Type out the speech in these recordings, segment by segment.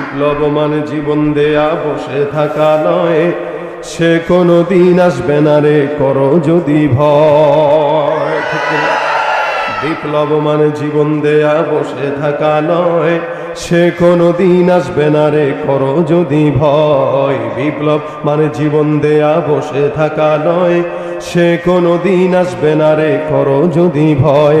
বিপ্লব মানে জীবন দেয়া বসে থাকা নয়, সে কোনো দিন আসবে না রে, করো যদি ভয়। বিপ্লব মানে জীবন দেয়া বসে থাকা নয়, সে কোনো দিন আসবে না রে, করো যদি ভয়। বিপ্লব মানে জীবন দেয়া বসে থাকা নয়, সে কোনো দিন আসবে না রে, করো যদি ভয়।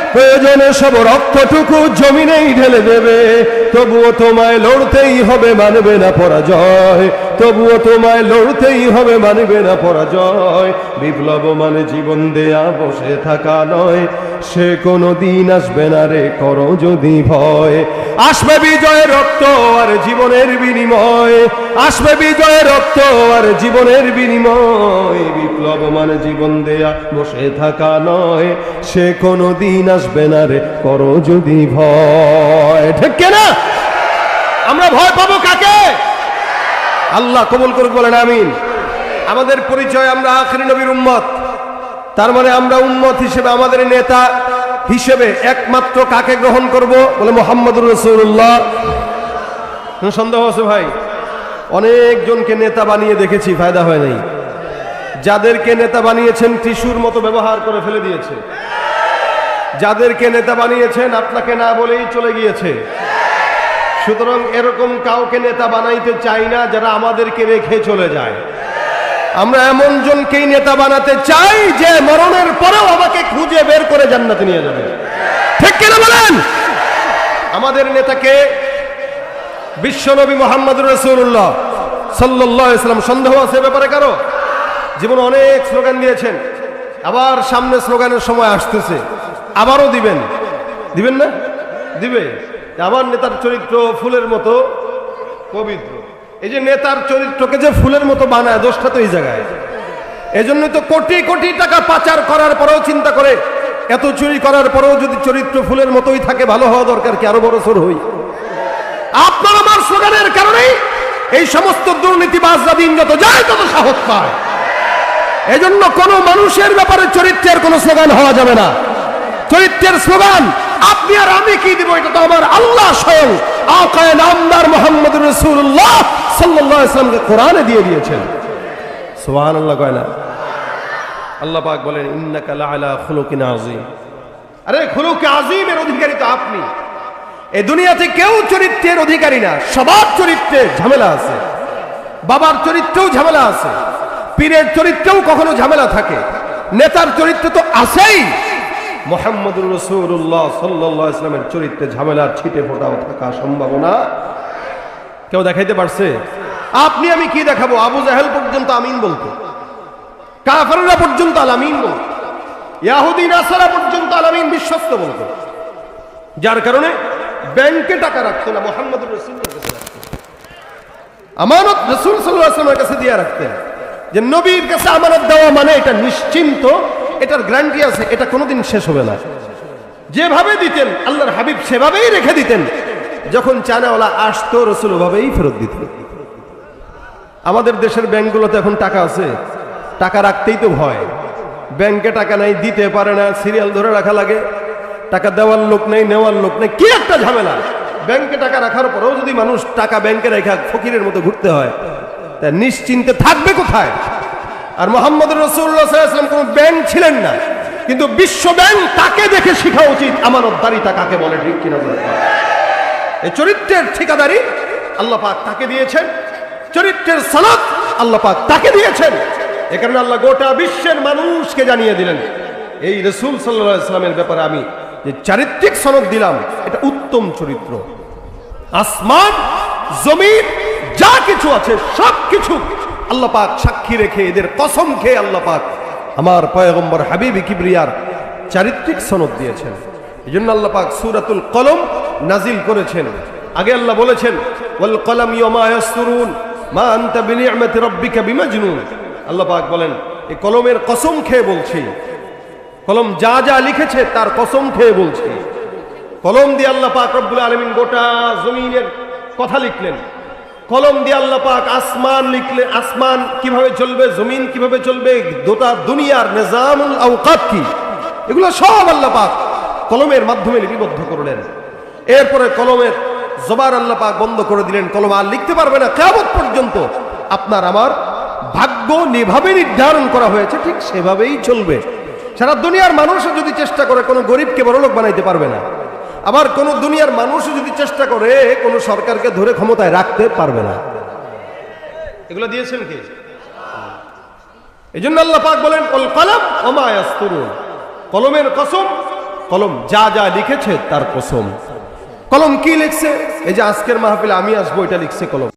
প্রয়োজনে সব রক্তটুকু জমিনেই ঢেলে দেবে। তবুও তোমায় লড়তেই হবে, মানবে না পরাজয়। তবুও তোমায় লড়তেই হবে, মানবে না পরাজয়। বিপ্লব মানে জীবন দেয়া, বসে থাকা নয়। সে কোনো দিন আসবে না রে, করো যদি ভয়। আসবে বিজয় রক্ত আর জীবনের বিনিময়। আসবে বিজয় রক্ত আর জীবনের বিনিময়। বিপ্লব মানে জীবন দেয়া বসে থাকা নয়, সে কোনো দিন আসবে না রে, করো যদি ভয়। ঠিক না? আমরা ভয় পাবো কাকে? আল্লাহ কবুল করুক বলেন, আমিন। আমাদের পরিচয় আমরা আখরি নবীর উম্মত। তার মানে আমরা উম্মত হিসেবে আমাদের নেতা হিসেবে একমাত্র কাকে গ্রহণ করব? বলে মোহাম্মদুর রসুল্লাহ সন্দেহ আছে ভাই? অনেকজনকে নেতা বানিয়ে দেখেছি, ফায়দা হয় নাই। যাদেরকে নেতা বানিয়েছেন টিস্যুর মতো ব্যবহার করে ফেলে দিয়েছে। যাদেরকে নেতা বানিয়েছেন আপনাকে না বলেই চলে গিয়েছে। সুতরাং এরকম কাউকে নেতা বানাইতে চাই না যারা আমাদেরকে রেখে চলে যায়। আমরা এমন জনকেই নেতা বানাতে চাই যে মরণের পরেও আমাকে খুঁজে বের করে জান্নাতে নিয়ে যাবে। ঠিক কিনা বলেন? আমাদের নেতাকে বিশ্বনবী মোহাম্মদ রসুল্লাহ সাল্লাহ ইসলাম সন্দেহ আছে ব্যাপারে কারও? জীবন অনেক স্লোগান দিয়েছেন। আবার সামনে স্লোগানের সময় আসতেছে। আবারও দিবেন। দিবেন না? দিবে। আমার নেতার চরিত্র ফুলের মতো পবিত্র। এই যে নেতার চরিত্রকে যে ফুলের মতো বানায়, দোষটা তো এই জায়গায়। এজন্য তো কোটি কোটি টাকা পাচার করার পরেও চিন্তা করে। এত চুরি করার পরেও যদি চরিত্র ফুলের মতোই থাকে, ভালো হওয়া দরকার কি? আরও বড় সর হই। আপনার আমার স্লোগানের কারণেই এই সমস্ত দুর্নীতিবাজরা দিন যত যায় তত সাহস পায়। এজন্য কোনো মানুষের ব্যাপারে চরিত্রের কোনো স্লোগান হওয়া যাবে না। চরিত্রের স্লোগান, আপনি আর আমি কি দিব? এটা তো আমার আল্লাহ স্বয়ং আকায় নামদার মোহাম্মদ রসুল্লাহ সাল্লাহ ইসলামকে কোরআনে দিয়ে দিয়েছেন। সোহান আল্লাহ কয় না। আল্লাহ পাক বলেন, ইন্নাকা লাআলা খুলুকিন আযীম। আরে, খুলুকে আযীমের অধিকারী তো আপনি। এই দুনিয়াতে কেউ চরিত্রের অধিকারী না, সবার চরিত্রে ঝামেলা আছে। বাবার চরিত্রেও ঝামেলা আছে। পীরের চরিত্রেও কখনো ঝামেলা থাকে। নেতার চরিত্র তো আছেই। মোহাম্মদুর রসুল্লাহ সাল্লাহ ইসলামের চরিত্রে ঝামেলার ছিটে ফোটাও থাকা সম্ভাবনা কেউ দেখাইতে পারছে? আপনি, আমি কি দেখাবো? আবু জাহেল পর্যন্ত আমিন বলতো। কাফাররা পর্যন্ত আলামিন বলতো। ইয়াহুদি, নাসারা পর্যন্ত আলামিন বিশ্বস্ত বলতো। যার কারণে ব্যাংকে টাকা রাখতো না মোহাম্মদ রসুলের কাছে রাখতো। আমানত রসুল সাল্লাহামের কাছে দিয়ে রাখতেন যে নবীর কাছে আমানত দেওয়া মানে এটা নিশ্চিন্ত, এটার গ্যারান্টি আছে, এটা কোনোদিন শেষ হবে না। যেভাবে দিতেন, আল্লাহর হাবিব সেভাবেই রেখে দিতেন। যখন চানাওয়ালা আসতো, রসুল ওভাবেই ফেরত দিতেন। আমাদের দেশের ব্যাংকগুলোতে এখন টাকা আছে, টাকা রাখতেই তো ভয়। ব্যাংকে টাকা নাই, দিতে পারে না, সিরিয়াল ধরে রাখা লাগে। টাকা দেওয়ার লোক নেই, নেওয়ার লোক নেই, কি একটা ঝামেলা। ব্যাংকে টাকা রাখার পরেও যদি মানুষ টাকা ব্যাংকে রেখা ফকিরের মতো ঘুরতে হয় তা নিশ্চিন্তে থাকবে কোথায়? আর মোহাম্মদ রসুল্লাহাম কোন ব্যাংক ছিলেন না। কিন্তু বিশ্ব ব্যাংক তাকে দেখে শেখা উচিত আমানতদারিতা কাকে বলে, ঠিক কিনা এই চরিত্রের ঠিকাদারি আল্লাহ পাক তাকে দিয়েছেন। চরিত্রের সনদ আল্লাহ পাক তাকে দিয়েছেন। এ কারণে আল্লাহ গোটা বিশ্বের মানুষকে জানিয়ে দিলেন, এই রসুল সাল্লাহ ইসলামের ব্যাপারে আমি যে চারিত্রিক সনদ দিলাম, এটা উত্তম চরিত্র। আসমান, জমিন যা কিছু আছে, সব কিছু আল্লাহ পাক সাক্ষী রেখে এদের কসম খেয়ে আল্লাহ পাক আমার পয়গম্বর হাবিব কিবরিয়ার চারিত্রিক সনদ দিয়েছেন। এই জন্য আল্লাহ পাক সুরাতুল কলম নাজিল করেছেন। আগে আল্লাহ বলেছেন, ওয়াল কলম ইয়মা ইয়াসতুরুন, মা আনতা বিনিয়ামতি রব্বিকা বিমাজনুন। আল্লাহ পাক বলেন এই কলমের কসম খেয়ে বলছি। কলম যা যা লিখেছে তার কসম খেয়ে বলছি। কলম দিয়ে আল্লাহ পাক রব্বুল আলমিন গোটা জমিনের কথা লিখলেন। কলম দিয়ে আল্লাহ পাক আসমান লিখলে আসমান কীভাবে চলবে, জমিন কীভাবে চলবে, গোটা দুনিয়ার নিজামুল আওকাত কি? এগুলো সব আল্লাহ পাক কলমের মাধ্যমে লিপিবদ্ধ করলেন। এরপরে কলমের জবার আল্লাহ পাক বন্ধ করে দিলেন। কলম আর লিখতে পারবে না। কেমন পর্যন্ত আপনার আমার ভাগ্য যেভাবে নির্ধারণ করা হয়েছে, ঠিক সেভাবেই চলবে। সারা দুনিয়ার মানুষও যদি চেষ্টা করে, কোনো গরিবকে বড়লোক বানাইতে পারবে না। আবার কোন দুনিয়ার মানুষ যদি চেষ্টা করে কোন সরকারকে ধরে ক্ষমতায় রাখতে পারবে না। এগুলো দিয়েছেন কি? এই জন্য আল্লাহ পাক বলেন কল কলম অমায়াস্তুরুন কলমের কসম কলম যা যা লিখেছে তার কসম। কলম কি লিখছে? এই যে আজকের মাহফিলে আমি আসব এটা লিখছে কলম।